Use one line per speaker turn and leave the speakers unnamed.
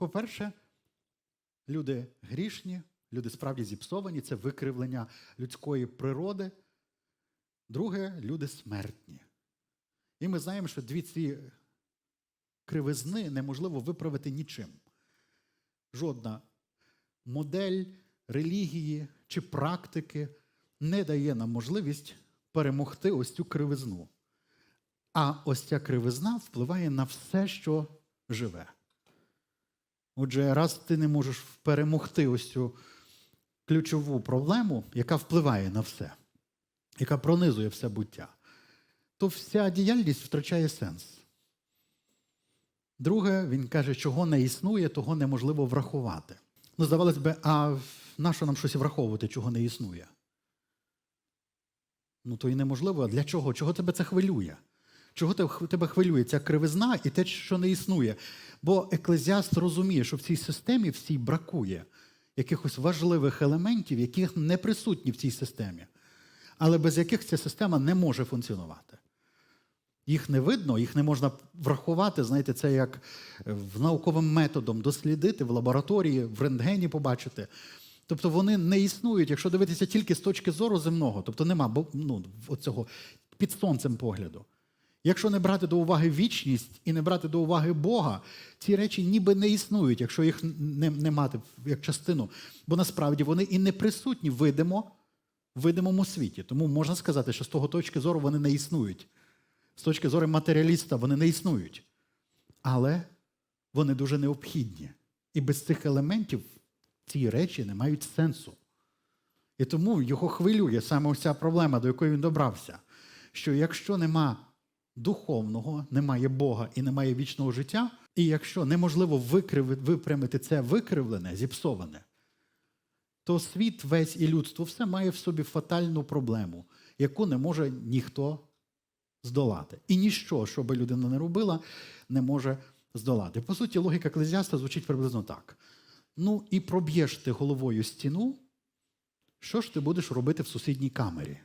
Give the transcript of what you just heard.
По-перше, люди грішні, люди справді зіпсовані, це викривлення людської природи. Друге, люди смертні. І ми знаємо, що дві ці кривизни неможливо виправити нічим. Жодна модель релігії чи практики не дає нам можливість перемогти ось цю кривизну. А ось ця кривизна впливає на все, що живе. Отже, раз ти не можеш перемогти ось цю ключову проблему, яка впливає на все, яка пронизує все буття, то вся діяльність втрачає сенс. Друге, він каже, чого не існує, того неможливо врахувати. Ну, здавалось би, а нащо нам щось враховувати, чого не існує? Ну, то і неможливо. А Для чого? Чого тебе це хвилює? Чого тебе хвилює ця кривизна і те, що не існує? Бо еклезіаст розуміє, що в цій системі всій бракує якихось важливих елементів, яких не присутні в цій системі, але без яких ця система не може функціонувати. Їх не видно, їх не можна врахувати. Знаєте, це як е, науковим методом дослідити в лабораторії, в рентгені побачити. Тобто вони не існують, якщо дивитися тільки з точки зору земного, тобто нема ну, оцього під сонцем погляду. Якщо не брати до уваги вічність і не брати до уваги Бога, ці речі ніби не існують, якщо їх не, не мати як частину. Бо насправді вони і не присутні видимо в видимому світі. Тому можна сказати, що з того точки зору вони не існують. З точки зору матеріаліста вони не існують. Але вони дуже необхідні. І без цих елементів ці речі не мають сенсу. І тому його хвилює саме ось ця проблема, до якої він добрався. Що якщо нема духовного, немає Бога і немає вічного життя, і якщо неможливо випрямити це викривлене, зіпсоване, то світ весь і людство все має в собі фатальну проблему, яку не може ніхто здолати. І ніщо, що би людина не робила, не може здолати. По суті, логіка еклезіаста звучить приблизно так: ну і проб'єш ти головою стіну, що ж ти будеш робити в сусідній камері?